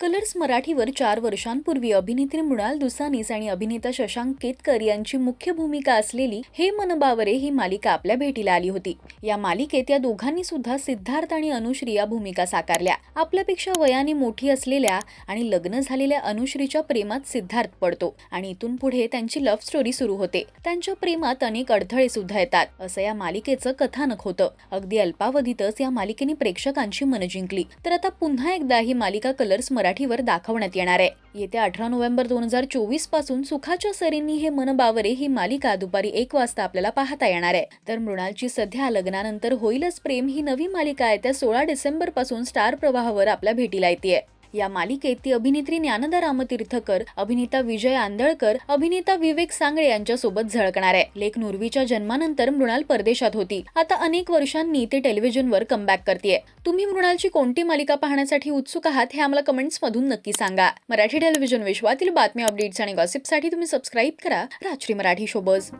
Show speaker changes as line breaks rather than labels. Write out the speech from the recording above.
Colours मराठीवर चार वर्षांपूर्वी अभिनेत्री मृणाल दुसानीस आणि अभिनेता शशांक केतकर यांची मुख्य भूमिका असलेली हे मन बावरे ही मालिका आपल्या भेटीला आली होती. या मालिकेत या दोघांनी सुद्धा सिद्धार्थ आणि अनुश्री या भूमिका साकारल्या. आपल्यापेक्षा वयाने मोठी असलेल्या आणि लग्न झालेल्या अनुश्रीच्या प्रेमात सिद्धार्थ पडतो आणि इथून पुढे त्यांची लव्ह स्टोरी सुरू होते. त्यांच्या प्रेमात अनेक अडथळे सुद्धा येतात. असं या मालिकेचं कथानक होतं. अगदी अल्पावधीतच या मालिकेने प्रेक्षकांची मनं जिंकली. तर आता पुन्हा एकदा ही मालिका कलर्स मराठीवर दाखवण्यात येणार आहे. येत्या अठरा नोव्हेंबर दोन हजार चोवीसपासून सुखाच्या सरींनी हे मन बावरे ही मालिका दुपारी एक वाजता आपल्याला पाहता येणार आहे. तर मृणालची सध्या लग्नानंतर होईलच प्रेम ही नवी मालिका आहे. त्या सोळा डिसेंबरपासून स्टार प्रवाहावर आपल्या भेटीला येते या मालिकेत ती अभिनेत्री ज्ञानदा रामतीर्थकर अभिनेता विजय आंदळकर अभिनेता विवेक सांगळे यांच्यासोबत झळकणार आहे. लेख नुर्वीच्या जन्मानंतर मृणाल परदेशात होती. आता अनेक वर्षांनी ते टेलिव्हिजनवर कमबॅक करते तुम्ही मृणालची कोणती मालिका पाहण्यासाठी उत्सुक आहात हे आम्हाला कमेंट्स मधून नक्की सांगा. मराठी टेलिव्हिजन विश्वातील बातमी अपडेट्स आणि गॉसिपसाठी तुम्ही सबस्क्राईब करा. राजश्री मराठी शोबज